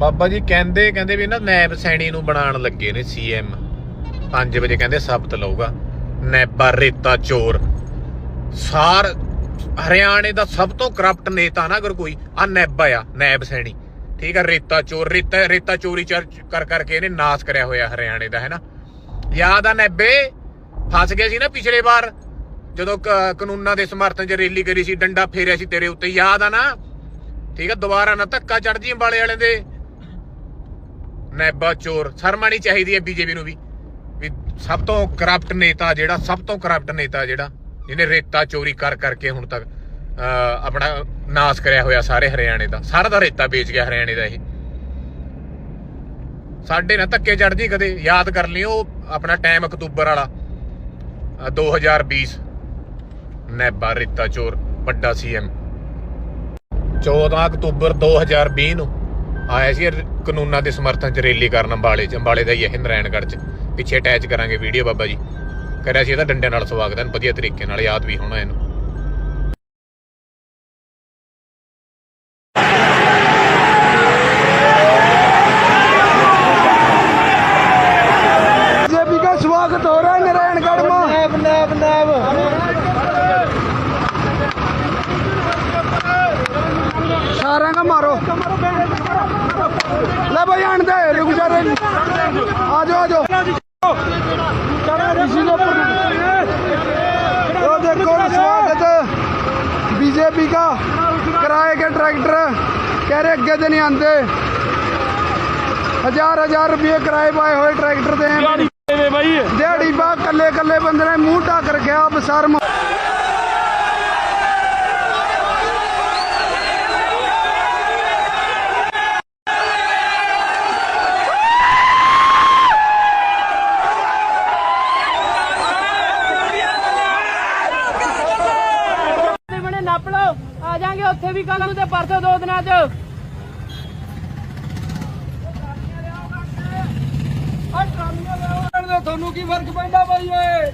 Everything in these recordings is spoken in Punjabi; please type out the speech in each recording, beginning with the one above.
ਬਾਬਾ ਜੀ ਕਹਿੰਦੇ ਕਹਿੰਦੇ ਵੀ ਨਾ ਨੈਬ ਸੈਣੀ ਨੂੰ ਬਣਾਉਣ ਲੱਗੇ ਨੇ ਸੀਐਮ 5 ਵਜੇ ਕਹਿੰਦੇ ਸ਼ਬਦ ਲਊਗਾ। ਨੈਬਾ ਰੇਤਾ ਚੋਰ। ਸਾਰ ਹਰਿਆਣੇ ਦਾ ਸਭ ਤੋਂ ਕਰਪਟ ਨੇਤਾ ਨਾ ਅਗਰ ਕੋਈ ਆ ਨੈਬਾ ਆ, ਨੈਬ ਸੈਣੀ। ਠੀਕ ਆ, ਰੇਤਾ ਚੋਰ, ਰੇਤਾ ਰੇਤਾ ਚੋਰੀ ਚਰ- ਕਰ, ਕਰਕੇ ਇਹਨੇ ਨਾਸ ਕਰਿਆ ਹੋਇਆ ਹਰਿਆਣੇ ਦਾ ਹੈ ਨਾ ਯਾਦ ਆ ਨੈਬੇ? ਫਸ ਗਏ ਸੀ ਨਾ ਪਿਛਲੇ ਵਾਰ। ਜਦੋਂ ਕਾਨੂੰਨਾਂ ਦੇ ਸਮਰਥਨ 'ਚ ਰੈਲੀ ਕਰੀ ਸੀ, ਡੰਡਾ ਫੇਰਿਆ ਸੀ ਤੇਰੇ ਉੱਤੇ, ਯਾਦ ਆ ਨਾ? ਠੀਕ ਆ, ਦੁਬਾਰਾ ਨਾ ਧੱਕਾ ਚੜ ਜੀ ਅੰਬਾਲੇ ਵਾਲੇ ਦੇ। ਨੈਬਾ ਚੋਰ। ਸ਼ਰਮਾਣੀ ਚਾਹੀਦੀ ਹੈ ਬੀਜੇਪੀ ਨੂੰ ਵੀ। ਵੀ ਸਭ ਤੋਂ ਕਰਪਟ ਨੇਤਾ ਜਿਹੜਾ ਸਭ ਤੋਂ ਕਰਪਟ ਨੇਤਾ ਜਿਹੜਾ ਜਿਹਨੇ ਰੇਤਾ ਚੋਰੀ ਕਰ ਕਰਕੇ ਹੁਣ ਤੱਕ ਆਪਣਾ ਨਾਸ ਕਰਿਆ ਹੋਇਆ ਸਾਰੇ ਹਰਿਆਣੇ ਦਾ। ਸਾਰਾ ਦਾ ਰੇਤਾ ਵੇਚ ਗਿਆ ਹਰਿਆਣੇ ਦਾ ਇਹ। ਸਾਡੇ ਨਾਲ ਧੱਕੇ ਚੜਦੀ ਕਦੇ ਯਾਦ ਕਰ ਲਿਓ ਆਪਣਾ ਟਾਈਮ ਅਕਤੂਬਰ ਵਾਲਾ। ਅਹ, 2020 ਨੈਬਾ ਰੇਤਾ ਚੋਰ ਵੱਡਾ ਸੀਐਮ 14 ਅਕਤੂਬਰ 2020 ਨੂੰ ਆਇਆ ਸੀ ਇਹ ਕਾਨੂੰਨਾਂ ਦੇ ਸਮਰਥਨ ਚ ਰੈਲੀ ਕਰਨ ਅੰਬਾਲੇ ਚ। ਅੰਬਾਲੇ ਦਾ ਹੀ ਹੈ ਨਰਾਇਣਗੜ੍ਹ ਚ। ਪਿੱਛੇ ਅਟੈਚ ਕਰਾਂਗੇ ਵੀਡੀਓ ਬਾਬਾ ਜੀ। ਕਰਿਆ ਸੀ ਇਹਦਾ ਡੰਡੇ ਨਾਲ ਸਵਾਗਤ ਹੈ। ਵਧੀਆ ਤਰੀਕੇ ਨਾਲ ਯਾਦ ਵੀ ਹੋਣਾ ਇਹਨੂੰ। ਟਰੈਕਟਰ ਕਹਿ ਰਹੇ ਅੱਗੇ ਤੇ ਨਹੀਂ ਆਂਦੇ ਹਜ਼ਾਰ ਹਜ਼ਾਰ ਰੁਪਏ ਕਿਰਾਏ ਪਾਏ ਹੋਏ ਟਰੈਕਟਰ ਤੇ ਦਿਹਾੜੀ ਦੇ ਬਾਈ। ਦਿਹਾੜੀ ਬਾ ਕੱਲੇ ਕੱਲੇ ਬੰਦੇ ਨੇ ਮੂੰਹ ਢੱਕ ਰੱਖਿਆ ਬਸਰਮ ਉੱਥੇ ਵੀ ਕੱਲ ਨੂੰ ਤੇ ਪਰਸੋਂ ਦੋ ਦਿਨਾਂ ਚ। ਤੁਹਾਨੂੰ ਕੀ ਫ਼ਰਕ ਪੈਂਦਾ ਬਾਈ ਓਏ?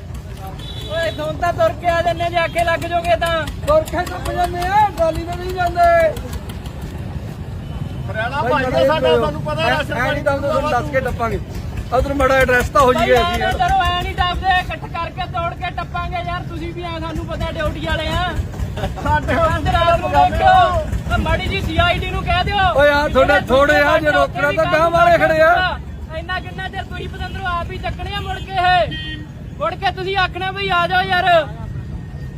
ਓਏ ਤੁਹਾਨੂੰ ਤਾਂ ਤੁਰ ਕੇ ਆ ਜੰਨੇ ਜੇ ਆਖੇ ਲੱਗ ਜੋਗੇ ਤਾਂ। ਤੁਰ ਕੇ ਟੱਪ ਜਾਂਦੇ ਆ ਗਾਲੀ ਤੇ ਨਹੀਂ ਜਾਂਦੇ। ਹਰਿਆਣਾ ਭਾਈ ਸਾਡਾ ਤੁਹਾਨੂੰ ਪਤਾ ਹੈ ਐ ਨਹੀਂ ਤਾਂ ਤੁਹਾਨੂੰ ਦੱਸ ਕੇ ਟੱਪਾਂਗੇ। ਉਧਰ ਮੜਾ ਐਡਰੈਸ ਤਾਂ ਹੋ ਜੀ ਗਿਆ ਸੀ ਯਾਰ ਚਲੋ ਐ ਨਹੀਂ ਟੱਪਦੇ ਇਕੱਠ ਕਰਕੇ ਤੋੜ ਕੇ ਟੱਪਾਂਗੇ ਯਾਰ ਤੁਸੀਂ ਵੀ ਆ ਸਾਨੂੰ ਪਤਾ ਡਿਊਟੀ ਵਾਲੇ ਆ। ਸਾਡੇ ਰਾਤ ਨੂੰ ਦੇਖੋ ਆਹ ਮਾੜੀ ਜੀ ਸੀਆਈਡੀ ਨੂੰ ਕਹਿ ਦਿਓ। ਓਏ ਆ ਤੁਹਾਡੇ ਥੋੜੇ ਆ ਜੇ ਰੋਕਣਾ ਤਾਂ ਗਾਂ ਵਾਲੇ ਖੜੇ ਆ। ਇੰਨਾ ਕਿੰਨਾ ਚਿਰ ਤੁਸੀਂ ਪਤੰਦਰੋਂ ਆਪ ਹੀ ਚੱਕਣੇ ਆ ਮੁੜ ਕੇ ਇਹ? ਮੁੜ ਕੇ ਤੁਸੀਂ ਆਖਣਾ ਵੀ ਆ ਜਾਓ ਯਾਰ।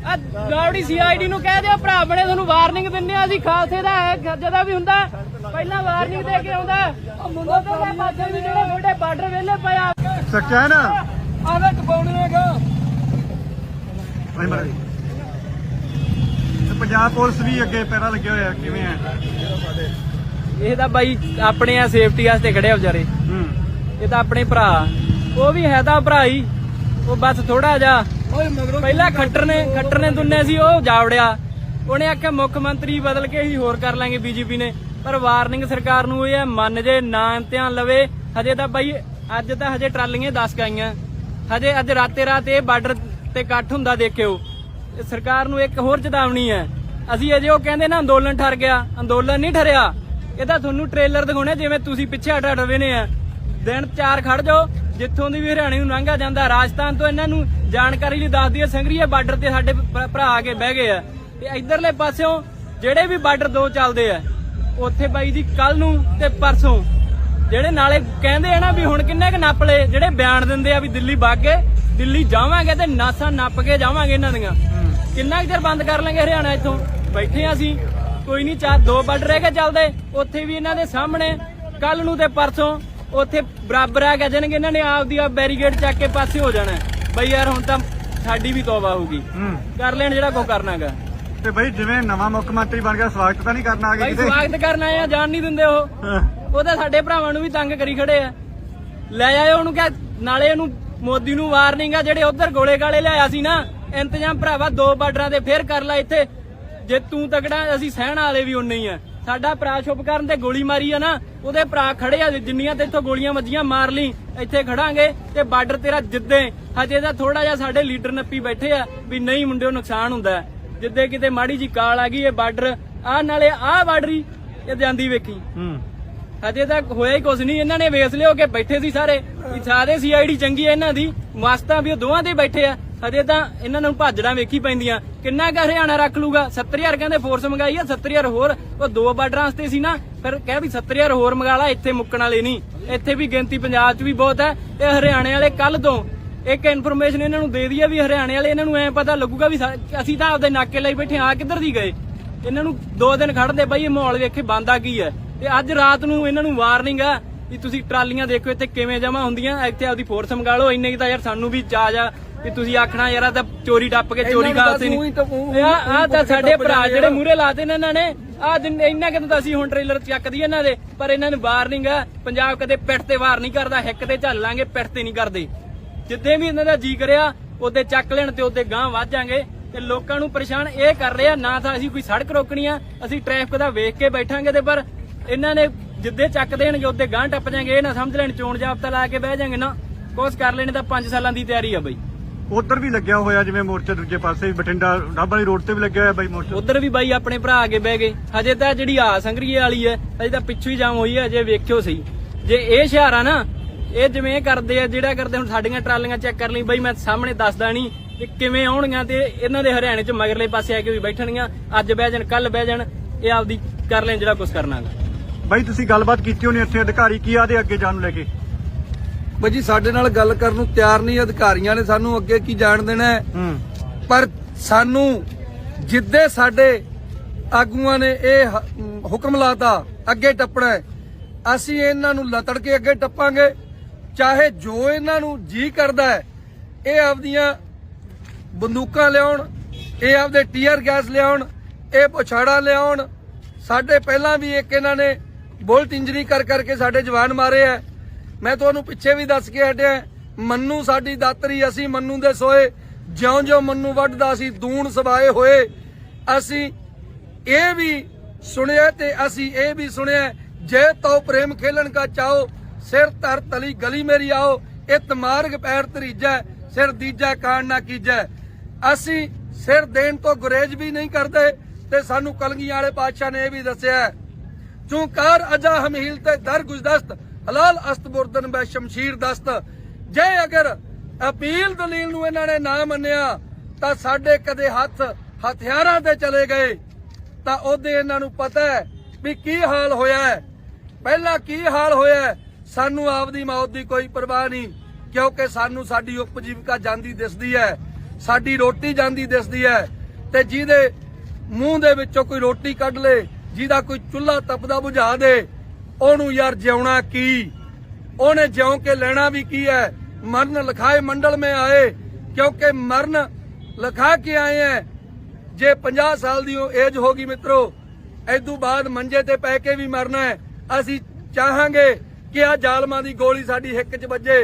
ਆ ਗਾਉੜੀ ਸੀਆਈਡੀ ਨੂੰ ਕਹਿ ਦਿਓ ਭਰਾ ਬਣੇ ਤੁਹਾਨੂੰ ਵਾਰਨਿੰਗ ਦਿੰਨੇ ਆ ਅਸੀਂ ਖਾਲਸੇ ਦਾ ਹੈ ਜਦੋਂ ਵੀ ਹੁੰਦਾ ਪਹਿਲਾਂ ਵਾਰਨਿੰਗ ਦੇ ਕੇ ਆਉਂਦਾ। ਉਹ ਮੁੰਡਾ ਤੋਂ ਪਾਸੇ ਵੀ ਜਿਹੜੇ ਤੁਹਾਡੇ ਬਾਰਡਰ ਵੇਲੇ ਪਿਆ ਸੱਚਾ ਹੈ ਨਾ? ਆਵੇ ਟਪਾਉਣੇ ਹੈਗਾ ਪੰਜਾਬ ਪੁਲਿਸ ਵੀ ਅੱਗੇ ਪੈਰਾ ਲੱਗੇ ਹੋਏ ਆ ਕਿਵੇਂ ਆ? ਇਹ ਤਾਂ ਬਾਈ ਆਪਣੇ ਆ ਸੇਫਟੀ ਵਾਸਤੇ ਖੜੇ ਆ ਵਿਚਾਰੇ। ਹੂੰ। ਇਹ ਤਾਂ ਆਪਣੇ ਭਰਾ। ਉਹ ਵੀ ਹੈ ਤਾਂ ਭਰਾ ਹੀ। ਉਹ ਬਸ ਥੋੜਾ ਮਗਰੋਂ ਪਹਿਲਾਂ ਖੱਟਰ ਨੇ ਖੱਟਰ ਨੇ ਦੁੰਨੇ ਸੀ ਉਹ ਜਾਵੜਿਆ। ਉਹਨੇ ਆਖਿਆ ਮੁੱਖ ਮੰਤਰੀ ਬਦਲ ਕੇ ਹੀ ਹੋਰ ਕਰ ਲਾਂਗੇ ਬੀਜੇਪੀ ਨੇ। ਪਰ ਵਾਰਨਿੰਗ ਸਰਕਾਰ ਨੂੰ ਇਹ ਹੈ, ਮੰਨ ਜੇ ਨਾ ਇਮਤਿਹਾਨ ਲਵੇ ਹਜੇ ਤਾਂ ਬਾਈ ਅੱਜ ਤਾਂ ਹਜੇ ਟਰਾਲੀਆਂ 10 ਗਾਈਆਂ। ਹਜੇ ਅੱਜ ਰਾਤੇ ਰਾਤ ਇਹ ਬਾਰਡਰ ਤੇ ਇਕੱਠ ਹੁੰਦਾ ਦੇਖਿਓ। ਸਰਕਾਰ ਨੂੰ ਇੱਕ ਹੋਰ ਚੇਤਾਵਨੀ ਹੈ। ਅਸੀਂ ਅਜੇ ਉਹ ਕਹਿੰਦੇ ਨਾ, ਅੰਦੋਲਨ ਠਰ ਗਿਆ। ਅੰਦੋਲਨ ਨਹੀਂ ਠਰਿਆ। ਇਹ ਤਾਂ ਤੁਹਾਨੂੰ ਟ੍ਰੇਲਰ ਦਿਖਾਉਣੇ, ਜਿਵੇਂ ਤੁਸੀਂ ਪਿੱਛੇ ਹਟ ਹਟ ਵੇਨੇ ਆ। ਦਿਨ ਚਾਰ ਖੜ ਜਾਓ, ਜਿੱਥੋਂ ਦੀ ਵੀ ਹਰਿਆਣੇ ਨੂੰ ਲੰਘਾ ਜਾਂਦਾ, ਰਾਜਸਥਾਨ ਤੋਂ ਇਹਨਾਂ ਨੂੰ ਜਾਣਕਾਰੀ ਲਈ ਦੱਸ ਦਈਏ, ਸੰਗਰੀਏ ਬਾਰਡਰ ਤੇ ਸਾਡੇ ਭਰਾ- ਆ ਕੇ ਬਹਿ ਗਏ ਆ। ਤੇ ਇਧਰਲੇ ਪਾਸਿਓਂ ਜਿਹੜੇ ਵੀ ਬਾਰਡਰ ਦੋ ਚੱਲਦੇ ਆ, ਉੱਥੇ ਬਾਈ ਜੀ ਕੱਲ ਨੂੰ ਤੇ ਪਰਸੋਂ। ਜਿਹੜੇ ਨਾਲੇ ਕਹਿੰਦੇ ਆ ਨਾ ਵੀ ਹੁਣ ਕਿੰਨੇ ਕ ਨੱਪ ਲਏ, ਜਿਹੜੇ ਬਿਆਨ ਦਿੰਦੇ ਆ ਵੀ ਦਿੱਲੀ ਵਗ ਗਏ, ਦਿੱਲੀ ਜਾਵਾਂਗੇ ਤੇ ਨਾਸਾਂ ਨੱਪ ਕੇ ਜਾਵਾਂਗੇ ਇਹਨਾਂ ਦੀਆਂ। ਕਿੰਨਾ ਚਿਰ ਬੰਦ ਕਰ ਲਾਂਗੇ ਹਰਿਆਣਾ ਇੱਥੋਂ? ਬੈਠੇ ਆ ਅਸੀਂ। ਕੋਈ ਨਹੀਂ ਚਾਰ ਦੋ ਬਾਰਡਰ ਰਹਿ ਕੇ ਚੱਲਦੇ। ਉੱਥੇ ਵੀ ਇਹਨਾਂ ਦੇ ਸਾਹਮਣੇ ਕੱਲ ਨੂੰ ਤੇ ਪਰਸੋਂ ਉੱਥੇ ਬਰਾਬਰ ਆ ਕੇ ਜਾਣਗੇ ਇਹਨਾਂ ਨੇ ਆਪਦੀ ਆ ਬੈਰੀਗੇਡ ਚੱਕ ਕੇ ਪਾਸੇ ਹੋ ਜਾਣਾ। ਬਈ ਯਾਰ ਹੁਣ ਤਾਂ ਸਾਡੀ ਵੀ ਤੋਬਾ ਹੋਊਗੀ। ਕਰ ਲੈਣ ਜਿਹੜਾ ਕੋ ਕਰਨਾਗਾ ਤੇ ਬਈ ਜਿਵੇਂ ਨਵਾਂ ਮੁੱਖ ਮੰਤਰੀ ਬਣ ਗਿਆ ਸਵਾਗਤ ਤਾਂ ਨਹੀਂ ਕਰਨਾ ਆ ਕਿਤੇ? ਸਵਾਗਤ ਕਰਨ ਆਏ ਆ ਜਾਣ ਨਹੀਂ ਦਿੰਦੇ ਉਹ। ਉਹ ਤਾਂ ਸਾਡੇ ਭਰਾਵਾਂ ਨੂੰ ਵੀ ਤੰਗ ਕਰੀ ਖੜੇ ਆ। ਲੈ ਆਇਓ ਉਹਨੂੰ ਕਹ ਨਾਲੇ ਉਹਨੂੰ ਮੋਦੀ ਨੂੰ ਵਾਰਨਿੰਗ ਆ ਜਿਹੜੇ ਉਧਰ ਗੋਲੇ ਗਾਲੇ ਲਿਆਇਆ ਸੀ ਨਾ। ਇੰਤਜ਼ਾਮ ਭਰਾਵਾ ਦੋ ਬਾਰਡਰਾਂ ਤੇ ਫੇਰ ਕਰ ਲੈ ਇੱਥੇ। ਜੇ ਤੂੰ ਤਗੜਾ ਅਸੀਂ ਸਹਿਣ ਵਾਲੇ ਵੀ ਉਨੇ ਹੀ ਆ। ਸਾਡਾ ਭਰਾ ਸ਼ੁਭ ਕਰਨ ਤੇ ਗੋਲੀ ਮਾਰੀ ਆ ਨਾ ਉਹਦੇ ਭਰਾ ਖੜੇ ਆ ਜਿੰਨੀਆਂ ਤੇ ਇੱਥੋਂ ਗੋਲੀਆਂ ਵੱਜੀਆਂ ਮਾਰ ਲਈ। ਇੱਥੇ ਖੜਾਂਗੇ ਤੇ ਬਾਰਡਰ ਤੇਰਾ ਜਿੱਦੇ। ਹਜੇ ਤਾਂ ਥੋੜਾ ਜਿਹਾ ਸਾਡੇ ਲੀਡਰ ਨੱਪੀ ਬੈਠੇ ਆ ਵੀ ਨਹੀਂ ਮੁੰਡਿਓ ਨੁਕਸਾਨ ਹੁੰਦਾ। ਜਿੱਦੇ ਕਿਤੇ ਮਾੜੀ ਜੀ ਕਾਲ ਆ ਗਈ ਇਹ ਬਾਰਡਰ ਆ ਨਾਲੇ ਆ ਬਾਰਡਰੀ ਇਹ ਜਾਂਦੀ ਵੇਖੀ। ਹੂੰ। ਹਜੇ ਤੱਕ ਹੋਇਆ ਹੀ ਕੁਝ ਨਹੀਂ ਇਹਨਾਂ ਨੇ ਵੇਸ ਲਿਓ ਕੇ ਬੈਠੇ ਸੀ ਸਾਰੇ। ਸਾਰੇ ਸੀਆਈਡੀ ਚੰਗੀ ਹੈ ਇਹਨਾਂ ਦੀ ਮਸਤਾਂ ਵੀ ਉਹ ਦੋਵਾਂ ਦੇ ਬੈਠੇ ਆ। ਹਜੇ ਤਾਂ ਇਹਨਾਂ ਨੂੰ ਭਾਜੜਾਂ ਵੇਖੀ ਪੈਂਦੀਆਂ। ਕਿੰਨਾ ਕੁ ਹਰਿਆਣਾ ਰੱਖ ਲੂਗਾ? 70000 ਕਹਿੰਦੇ ਫੋਰਸ ਮੰਗਾਈ ਆ 70000 ਹੋਰ। ਉਹ ਦੋ ਬਾਰਡਰਾਂ ਤੇ ਸੀ ਨਾ, ਫਿਰ ਕਹਿ ਵੀ 70000 ਹੋਰ ਮੰਗਾ ਲਾ, ਇੱਥੇ ਮੁੱਕਣ ਵਾਲੇ ਨਹੀਂ। ਇੱਥੇ ਵੀ ਗਿਣਤੀ ਪੰਜਾਬ 'ਚ ਵੀ ਬਹੁਤ ਹੈ। ਇਹ ਹਰਿਆਣੇ ਵਾਲੇ ਕੱਲ ਤੋਂ ਇੱਕ ਇਨਫੋਰਮੇਸ਼ਨ ਇਹਨਾਂ ਨੂੰ ਦੇ ਦਈਏ ਵੀ ਹਰਿਆਣੇ ਵਾਲੇ ਇਹਨਾਂ ਨੂੰ ਐ ਪਤਾ ਲੱਗੂਗਾ ਵੀ ਅਸੀਂ ਤਾਂ ਆਪਦੇ ਨਾਕੇ ਲਈ ਬੈਠੇ ਆ ਕਿੱਧਰ ਦੀ ਗਏ? ਇਹਨਾਂ ਨੂੰ ਦੋ ਦਿਨ ਖੜਦੇ ਬਾਈ ਇਹ ਮਾਹੌਲ ਵੇਖੇ ਬੰਦਾ ਕੀ ਹੈ। ਤੇ ਅੱਜ ਰਾਤ ਨੂੰ ਇਹਨਾਂ ਨੂੰ ਵਾਰਨਿੰਗ ਆ ਵੀ ਤੁਸੀਂ ਟਰਾਲੀਆਂ ਦੇਖੋ ਇੱਥੇ ਕਿਵੇਂ ਜਮਾ ਹੁੰਦੀਆਂ ਇੱਥੇ ਆਪਦੀ ਫੋਰਸ ਮੰਗਾ ਲਓ ਇੰਨੇ ਕੀ ਤਾਂ ਯਾਰ ਸਾਨੂੰ ਵੀ ਚਾਜ ਆ ਵੀ ਤੁਸੀਂ ਆਖਣਾ ਯਾਰ ਆ ਤਾਂ ਚੋਰੀ ਟੱਪ ਕੇ ਚੋਰੀ ਗਾਲਤੇ ਨਹੀਂ ਆ ਆ ਤਾਂ ਸਾਡੇ ਭਰਾ ਜਿਹੜੇ ਮੂਰੇ ਲਾਤੇ ਨੇ ਇਹਨਾਂ ਨੇ ਆ ਇੰਨਾ ਕਿਤੇ ਤਾਂ ਅਸੀਂ ਹੁਣ ਟ੍ਰੇਲਰ ਚੱਕਦੀ ਇਹਨਾਂ ਦੇ ਪਰ ਇਹਨਾਂ ਨੂੰ ਵਾਰਨਿੰਗ ਆ ਪੰਜਾਬ ਕਦੇ ਪਿੱਠ ਤੇ ਵਾਰ ਨਹੀਂ ਕਰਦਾ ਹਿੱਕ ਤੇ ਝੱਲ ਲਾਂਗੇ ਪਿੱਠ ਤੇ ਨਹੀਂ ਕਰਦੇ। ਜਿੱਦੇ ਵੀ ਇਹਨਾਂ ਦਾ ਜੀ ਕਰਿਆ ਉਹਦੇ ਚੱਕ ਲੈਣ ਤੇ ਉਹਦੇ ਗਾਂ ਵੱਧ ਜਾਾਂਗੇ ਤੇ ਲੋਕਾਂ ਨੂੰ ਪਰੇਸ਼ਾਨ ਇਹ ਕਰ ਰਹੇ ਆ ਨਾ ਤਾਂ ਅਸੀਂ ਕੋਈ ਸੜਕ ਰੋਕਣੀ ਆ ਅਸੀਂ ਟ੍ਰੈਫਿਕ ਦਾ ਵੇਖ ਕੇ ਬੈਠਾਂਗੇ ਤੇ ਪਰ ਇਹਨਾਂ ਨੇ ਜਿੱਦੇ ਚੱਕ ਦੇਣਗੇ ਉਹਦੇ ਗਾਂ ਟੱਪ ਜਾਾਂਗੇ ਇਹ ਨਾ ਸਮਝ ਲੈਣ ਚੋਣ ਜਾਬਤਾ ਲਾ ਕੇ ਬਹਿ ਜਾਾਂਗੇ ਨਾ ਕੋਸ ਕਰ ਲੈਣੇ ਤਾਂ 5 ਸਾਲਾਂ ਦੀ ਤਿਆਰੀ ਆ ਬਈ। ਉਧਰ ਵੀ ਲੱਗਿਆ ਹੋਇਆ ਜਿਵੇਂ ਮੋਰਚਾ ਦੂਜੇ ਪਾਸੇ ਬਠਿੰਡਾ ਡੱਬ ਵਾਲੀ ਰੋਡ ਤੇ ਵੀ ਲੱਗਿਆ ਹੋਇਆ ਬਾਈ ਮੋਰਚਾ। ਉਧਰ ਵੀ ਬਾਈ ਆਪਣੇ ਭਰਾ ਅੱਗੇ ਬਹਿ ਗਏ। ਹਜੇ ਤਾਂ ਜਿਹੜੀ ਆ ਸੰਗਰੀਏ ਵਾਲੀ ਹੈ ਹਜੇ ਤਾਂ ਪਿੱਛੋਂ ਹੀ ਜਾਮ ਹੋਈ ਹੈ ਅਜੇ ਵੇਖਿਓ ਸਹੀ। ਜੇ ਇਹ ਸ਼ਹਿਰ ਨਾ ਇਹ ਜਿਵੇਂ ਇਹ ਕਰਦੇ ਆ ਜਿਹੜਾ ਕਰਦੇ ਹੁਣ ਸਾਡੀਆਂ ਟਰਾਲੀਆਂ ਚੈੱਕ ਕਰ ਲਈ ਬਾਈ ਮੈਂ ਸਾਹਮਣੇ ਦੱਸਦਾ ਨਹੀਂ ਕਿ ਕਿਵੇਂ ਆਉਣਗੀਆਂ ਤੇ ਇਹਨਾਂ ਦੇ ਹਰਿਆਣੇ ਚ ਮਗਰਲੇ ਪਾਸੇ ਆ ਕੇ ਵੀ ਬੈਠਣਗੀਆਂ। ਅੱਜ ਬਹਿ ਜਾਣ ਕੱਲ ਬਹਿ ਜਾਣ ਇਹ ਆਪਦੀ ਕਰ ਲੈਣ ਜਿਹੜਾ ਕੁਝ ਕਰਨਾ ਗਾ। ਬਾਈ ਤੁਸੀਂ ਗੱਲਬਾਤ ਕੀਤੀ ਹੋਣੀ ਇੱਥੇ ਅਧਿਕਾਰੀ ਕੀ ਆਦੇ ਅੱਗੇ ਜਾਣ ਨੂੰ ਲੈ ਕੇ? ਬਾਈ ਜੀ ਸਾਡੇ ਨਾਲ ਗੱਲ ਕਰਨ ਨੂੰ ਤਿਆਰ ਨਹੀਂ ਅਧਿਕਾਰੀਆਂ ਨੇ ਸਾਨੂੰ ਅੱਗੇ ਕੀ ਜਾਣ ਦੇਣਾ ਹੈ। ਪਰ ਸਾਨੂੰ ਜਿੱਦੇ ਸਾਡੇ ਆਗੂਆਂ ਨੇ ਇਹ ਹੁਕਮ ਲਾਤਾ ਅੱਗੇ ਟੱਪਣਾ ਅਸੀਂ ਇਹਨਾਂ ਨੂੰ ਲਤੜ ਕੇ ਅੱਗੇ ਟੱਪਾਂਗੇ। ਚਾਹੇ ਜੋ ਇਹਨਾਂ ਨੂੰ ਜੀ ਕਰਦਾ ਹੈ ਇਹ ਆਪਦੀਆਂ ਬੰਦੂਕਾਂ ਲਿਆਉਣ ਇਹ ਆਪਦੇ ਟੀਅਰ ਗੈਸ ਲਿਆਉਣ ਇਹ ਪੁਛਾੜਾ ਲਿਆਉਣ ਸਾਡੇ ਪਹਿਲਾਂ ਵੀ ਇੱਕ ਇਹਨਾਂ ਨੇ ਬੁਲਟ ਇੰਜਰੀ ਕਰ ਕਰਕੇ ਸਾਡੇ ਜਵਾਨ ਮਾਰੇ ਐ। ਮੈਂ ਤੁਹਾਨੂੰ ਪਿੱਛੇ ਵੀ ਦੱਸ ਕੇ ਹਟਿਆ ਮੰਨੂ ਸਾਡੀ ਦਾਤਰੀ, ਅਸੀਂ ਮੰਨੂ ਦੇ ਸੋਏ ਜਿਉਂ-ਜਿਉਂ ਮੰਨੂ ਵੱਢਦਾ ਸੀ ਦੂਣ ਸਵਾਏ ਹੋਏ। ਅਸੀਂ ਇਹ ਵੀ ਸੁਣਿਆ ਤੇ ਅਸੀਂ ਇਹ ਵੀ ਸੁਣਿਆ ਜੇ ਤੋ ਪ੍ਰੇਮ ਖੇਲਣ ਕਾ ਚਾਓ ਸਿਰ ਧਰ ਤਲੀ ਗਲੀ ਮੇਰੀ ਆਓ। ਇਤ ਮਾਰਗ ਪੈਰ ਤਰੀਜੈ ਸਿਰ ਦੀਜੈ ਕਾਣ ਨਾ ਕੀਜੈ। ਅਸੀਂ ਸਿਰ ਦੇਣ ਤੋਂ ਗੁਰੇਜ ਵੀ ਨਹੀਂ ਕਰਦੇ ਤੇ ਸਾਨੂੰ ਕਲਗੀਆਂ ਵਾਲੇ ਪਾਤਸ਼ਾਹ ਨੇ ਇਹ ਵੀ ਦੱਸਿਆ ਚੁੰਕਾਰ ਅਜਾ ਹਮਹੀਲ ਤੇ ਦਰ ਗੁਜਦਸਤ ਹਲਾਲ ਅਸਤ ਬੁਰਦਨ ਬੈ ਸ਼ਮਸ਼ੀਰ ਦਸਤ। ਜੇ ਅਗਰ ਅਪੀਲ ਦਲੀਲ ਨੂੰ ਇਹਨਾਂ ਨੇ ਨਾ ਮੰਨਿਆ, ਤਾਂ ਸਾਡੇ ਕਦੇ ਹੱਥ ਹਥਿਆਰਾਂ ਤੇ ਚਲੇ ਗਏ। ਤਾਂ ਉਹਦੇ ਇਹਨਾਂ ਨੂੰ ਪਤਾ ਹੈ ਵੀ ਕੀ ਹਾਲ ਹੋਇਆ ਹੈ। ਪਹਿਲਾਂ ਕੀ ਹਾਲ ਹੋਇਆ ਹੈ? ਸਾਨੂੰ ਆਪਦੀ ਮੌਤ ਦੀ ਕੋਈ ਪਰਵਾਹ ਨਹੀਂ, ਕਿਉਂਕਿ ਸਾਨੂੰ ਸਾਡੀ ਉਪਜੀਵਿਕਾ ਜਾਂਦੀ ਦਿਸਦੀ ਹੈ, ਸਾਡੀ ਰੋਟੀ ਜਾਂਦੀ ਦਿਸਦੀ ਹੈ। ਤੇ ਜਿਹਦੇ ਮੂੰਹ ਦੇ ਵਿੱਚੋਂ ਕੋਈ ਰੋਟੀ ਕੱਢ ਲੇ ਜਿਹਦਾ ਕੋਈ ਚੁੱਲ੍ਹਾ ਤਪਦਾ ਬੁਝਾ ਦੇ, ਉਹਨੂੰ ਯਾਰ ਜਿਉਣਾ ਕੀ? ਉਹਨੇ ਜਿਉਂ ਕੇ ਲੈਣਾ ਵੀ ਕੀ ਹੈ? ਮਰਨ ਲਖਾਏ ਮੰਡਲ ਮੇ ਆਏ, ਕਿਉਂਕਿ ਮਰਨ ਲਖਾ ਕੇ ਆਏ ਹੈ। ਜੇ 50 ਸਾਲ ਦੀ ਏਜ ਹੋ ਗਈ ਮਿੱਤਰੋ ਐਦੂ ਬਾਅਦ ਮੰਜੇ ਤੇ ਪੈ ਕੇ ਵੀ ਮਰਨਾ ਹੈ। ਅਸੀਂ ਚਾਹਾਂਗੇ ਕਿ ਆ ਜ਼ਾਲਮਾਂ ਦੀ ਗੋਲੀ ਸਾਡੀ ਹਿੱਕ 'ਚ ਵੱਜੇ।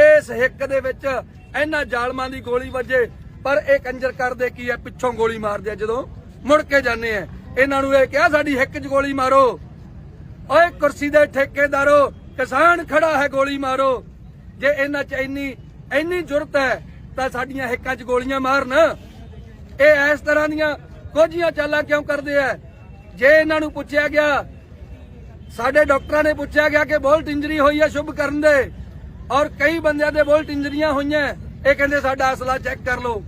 ਇਸ ਹਿੱਕ ਦੇ ਵਿੱਚ ਇਹਨਾਂ ਜ਼ਾਲਮਾਂ ਦੀ ਗੋਲੀ ਵੱਜੇ, ਪਰ ਇਹ ਕੰਜਰ ਕਰਦੇ ਕੀ ਹੈ? ਪਿੱਛੋਂ ਗੋਲੀ ਮਾਰਦੇ ਆ ਜਦੋਂ ਮੁੜ ਕੇ ਜਾਂਦੇ ਆ। ਇਹਨਾਂ ਨੂੰ ਇਹ ਕਿਹਾ, ਸਾਡੀ ਹਿੱਕ 'ਚ ਗੋਲੀ ਮਾਰੋ। ਓਏ ਕੁਰਸੀ ਦੇ ਠੇਕੇਦਾਰੋ, ਕਿਸਾਨ ਖੜਾ ਹੈ ਗੋਲੀ ਮਾਰੋ। ਜੇ ਇਹਨਾਂ 'ਚ ਇੰਨੀ ਇੰਨੀ ਜ਼ਰੂਰਤ ਹੈ, ਤਾਂ ਸਾਡੀਆਂ ਹਿੱਕਾਂ 'ਚ ਗੋਲੀਆਂ ਮਾਰਨ। ਇਹ ਇਸ ਤਰ੍ਹਾਂ ਦੀਆਂ ਕੋਝੀਆਂ ਚਾਲਾਂ ਕਿਉਂ ਕਰਦੇ ਆ? ਜੇ ਇਹਨਾਂ ਨੂੰ ਪੁੱਛਿਆ ਗਿਆ, ਸਾਡੇ ਡਾਕਟਰਾਂ ਨੇ ਪੁੱਛਿਆ ਗਿਆ ਕਿ ਬੋਲਟ ਇੰਜਰੀ ਹੋਈ ਹੈ ਸ਼ੁਭ ਕਰਨ ਦੇ, ਔਰ ਕਈ ਬੰਦਿਆਂ ਦੇ ਬੋਲਟ ਇੰਜਰੀਆਂ ਹੋਈਆਂ, ਇਹ ਕਹਿੰਦੇ ਸਾਡਾ ਅਸਲਾ ਚੈੱਕ ਕਰ ਲਓ।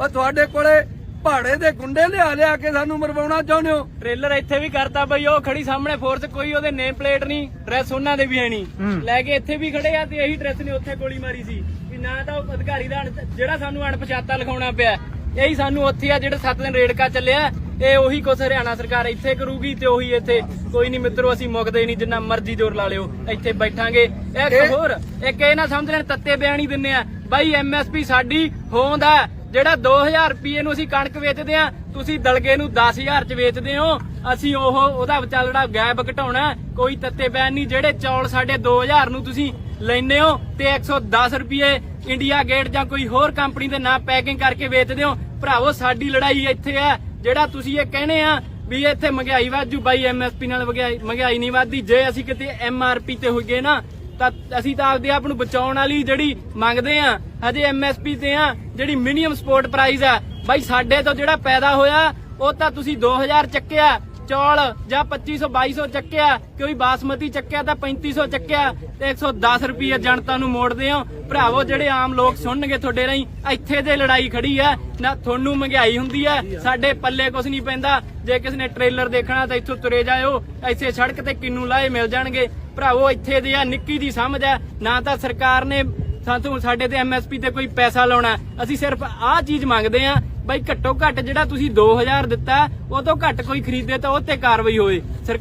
ਉਹ ਤੁਹਾਡੇ ਕੋਲੇ ਪਹਾੜੇ ਦੇ ਗੁੰਡੇ ਲਿਆ ਲਿਆ ਕੇ ਸਾਨੂੰ ਮਰਵਾਉਣਾ ਚਾਹੁੰਦੇ ਹੋ? ਟ੍ਰੇਲਰ ਇੱਥੇ ਵੀ ਕਰਤਾ ਬਈ ਉਹ ਖੜੀ ਸਾਹਮਣੇ ਫੋਰਸ ਕੋਈ ਉਹਦੇ ਨੇਮ ਪਲੇਟ ਨਹੀਂ ਡਰੈਸ ਉਹਨਾਂ ਦੇ ਵੀ ਹੈ ਨਹੀਂ। ਲੈ ਕੇ ਇੱਥੇ ਵੀ ਖੜੇ ਆ ਤੇ ਇਹੀ ਡਰੈਸ ਨੇ ਉੱਥੇ ਗੋਲੀ ਮਾਰੀ ਸੀ। ਵੀ ਨਾ ਤਾਂ ਉਹ ਅਧਿਕਾਰੀ ਦਾ ਅਣ- ਜਿਹੜਾ ਸਾਨੂੰ ਅਣਪਛਾਤਾ ਲਿਖਾਉਣਾ ਪਿਆ ਇਹੀ ਸਾਨੂੰ ਉੱਥੇ ਆ ਜਿਹੜਾ 7 ਦਿਨ ਰੇੜਕਾ ਚੱਲਿਆ ਇਹ ਉਹੀ ਕੁਛ ਹਰਿਆਣਾ ਸਰਕਾਰ ਇੱਥੇ ਕਰੂਗੀ ਤੇ ਉਹੀ ਇੱਥੇ ਕੋਈ ਨਹੀਂ ਮਿੱਤਰੋ ਅਸੀਂ ਮੁੱਕਦੇ ਨਹੀਂ ਜਿੰਨਾ ਮਰਜ਼ੀ ਜ਼ੋਰ ਲਾ ਲਿਓ ਇੱਥੇ ਬੈਠਾਂਗੇ। ਇੱਕ ਇਹ- ਹੋਰ ਇੱਕ ਇਹ ਨਾ ਸਮਝ ਲੈਣ ਤੱਤੇ ਬਿਆਨ ਹੀ ਦਿੰਨੇ ਆ। ਬਾਈ ਐਮਐਸਪੀ ਸਾਡੀ ਹੋਂਦ ਆ। ਜਿਹੜਾ 2000 ਰੁਪਏ ਨੂੰ ਅਸੀਂ ਕਣਕ ਵੇਚਦੇ ਆ ਤੁਸੀਂ ਦਲਗੇ ਨੂੰ 10000 ਚ ਵੇਚਦੇ ਹੋ, ਅਸੀਂ ਉਹ, ਉਹਦਾ ਵਿਚਾਲ ਜਿਹੜਾ ਗੈਪ ਘਟਾਉਣਾ, ਕੋਈ ਤੱਤੇ ਬਿਆਨ ਨਹੀਂ, ਜਿਹੜੇ ਚੌਲ ਸਾਡੇ 2000 ਨੂੰ ਤੁਸੀਂ ਲੈਨੇ ਹੋ ਤੇ 110 ਰੁਪਏ ਇੰਡੀਆ ਗੇਟ ਜਾਂ ਕੋਈ ਹੋਰ ਕੰਪਨੀ ਦੇ ਨਾਂ ਪੈਕਿੰਗ ਕਰਕੇ ਵੇਚਦੇ ਹੋ, ਭਰਾਵੋ ਸਾਡੀ ਲੜਾਈ ਇੱਥੇ ਆ ਜਿਹੜਾ ਤੁਸੀਂ ਇਹ ਕਹਿੰਦੇ ਆ ਵੀ ਇੱਥੇ ਮਹਿੰਗਾਈ ਵਾਜੂ ਬਾਈ ਐਮਐਸਪੀ ਨਾਲ ਮਹਿੰਗਾਈ ਮਹਿੰਗਾਈ ਨਹੀਂ ਵੱਧਦੀ, ਜੇ ਅਸੀਂ ਕਿਤੇ ਐਮਆਰਪੀ ਤੇ ਹੋਈਏ ਨਾ, ਤਾਂ ਅਸੀਂ ਤਾਂ ਆਪਦੇ ਆਪ ਨੂੰ ਬਚਾਉਣ ਵਾਲੀ ਜਿਹੜੀ ਮੰਗਦੇ ਆ ਹਜੇ ਐਮਐਸਪੀ ਤੇ ਆ, ਜਿਹੜੀ ਮਿਨੀਮਮ ਸਪੋਰਟ ਪ੍ਰਾਈਸ ਆ। ਬਾਈ, ਸਾਡੇ ਤੋਂ ਜਿਹੜਾ ਪੈਦਾ ਹੋਇਆ, ਉਹ ਤਾਂ ਤੁਸੀਂ 2000 ਚੱਕਿਆ। ਚੌਲ ਜਾਂ 2500 2200 ਚੱਕਿਆ। ਕੋਈ ਬਾਸਮਤੀ ਚੱਕਿਆ ਤਾਂ 3500 ਚੱਕਿਆ। ਤੇ 110 ਰੁਪਏ ਜਨਤਾ ਨੂੰ ਮੋੜਦੇ ਹੋ। ਭਰਾਵੋ, ਜਿਹੜੇ ਆਮ ਲੋਕ ਸੁਣਨਗੇ ਤੁਹਾਡੇ ਰਹੀ, ਇੱਥੇ ਤੇ ਲੜਾਈ ਖੜੀ ਹੈ ਨਾ ਤੁਹਾਨੂੰ ਮਹਿੰਗਾਈ ਹੁੰਦੀ ਹੈ ਸਾਡੇ ਪੱਲੇ ਕੁਝ ਨਹੀਂ ਪੈਂਦਾ। ਜੇ ਕਿਸੇ ਨੇ ਟ੍ਰੇਲਰ ਦੇਖਣਾ, ਤਾਂ ਇੱਥੋਂ ਤੁਰੇ ਜਾਇਓ। ਇੱਥੇ ਸੜਕ ਤੇ ਕਿੰਨੂ ਲਾਏ ਮਿਲ ਜਾਣਗੇ। ਭਰਾਵੋ, ਇੱਥੇ ਦੀ ਆ, ਨਿੱਕੀ ਦੀ ਸਮਝ ਆ। ਨਾ ਤਾਂ ਸਰਕਾਰ ਨੇ ਸਾਨੂੰ ਸਾਡੇ ਤੇ ਐਮਐਸਪੀ ਤੇ ਕੋਈ ਪੈਸਾ ਲਾਉਣਾ ਅਸੀਂ ਸਿਰਫ ਆਹ ਚੀਜ਼ ਮੰਗਦੇ ਆ ਬਈ ਘੱਟੋ ਘੱਟ ਜਿਹੜਾ ਤੁਸੀਂ 2000 ਦਿੱਤਾ, ਉਹ ਤੋਂ ਘੱਟ ਕੋਈ ਖਰੀਦੇ ਤਾਂ ਉਹ ਤੇ ਕਾਰਵਾਈ ਹੋਏ। ਸਰ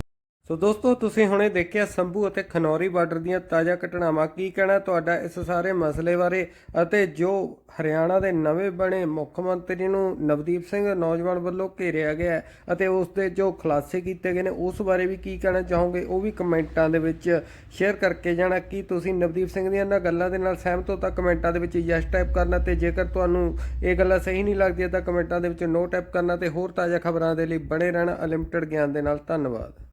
ਸੋ ਦੋਸਤੋ, ਤੁਸੀਂ ਹੁਣੇ ਦੇਖਿਆ ਸੰਭੂ ਅਤੇ ਖਨੌਰੀ ਬਾਰਡਰ ਦੀਆਂ ਤਾਜ਼ਾ ਘਟਨਾਵਾਂ। ਕੀ ਕਹਿਣਾ ਤੁਹਾਡਾ ਇਸ ਸਾਰੇ ਮਸਲੇ ਬਾਰੇ? ਅਤੇ ਜੋ ਹਰਿਆਣਾ ਦੇ ਨਵੇਂ ਬਣੇ ਮੁੱਖ ਮੰਤਰੀ ਨੂੰ ਨਵਦੀਪ ਸਿੰਘ ਨੌਜਵਾਨ ਵੱਲੋਂ ਘੇਰਿਆ ਗਿਆ ਅਤੇ ਉਸ ਦੇ ਜੋ ਖੁਲਾਸੇ ਕੀਤੇ ਗਏ ਨੇ, ਉਸ ਬਾਰੇ ਵੀ ਕੀ ਕਹਿਣਾ ਚਾਹੋਗੇ? ਉਹ ਵੀ ਕਮੈਂਟਾਂ ਦੇ ਵਿੱਚ ਸ਼ੇਅਰ ਕਰਕੇ ਜਾਣਾ। ਕੀ ਤੁਸੀਂ ਨਵਦੀਪ ਸਿੰਘ ਦੀਆਂ ਇਹਨਾਂ ਗੱਲਾਂ ਦੇ ਨਾਲ ਸਹਿਮਤ ਹੋ ਤਾਂ ਕਮੈਂਟਾਂ ਦੇ ਵਿੱਚ ਯੈਸ ਟਾਈਪ ਕਰਨਾ ਤੇ ਜੇਕਰ ਤੁਹਾਨੂੰ ਇਹ ਗੱਲਾਂ ਸਹੀ ਨਹੀਂ ਲੱਗਦੀਆਂ ਤਾਂ ਕਮੈਂਟਾਂ ਦੇ ਵਿੱਚ ਨੋ ਟਾਈਪ ਕਰਨਾ ਤੇ ਹੋਰ ਤਾਜ਼ਾ ਖਬਰਾਂ ਦੇ ਲਈ ਬਣੇ ਰਹਿਣਾ ਅਨਲਿਮਟਿਡ ਗਿਆਨ ਦੇ ਨਾਲ। ਧੰਨਵਾਦ।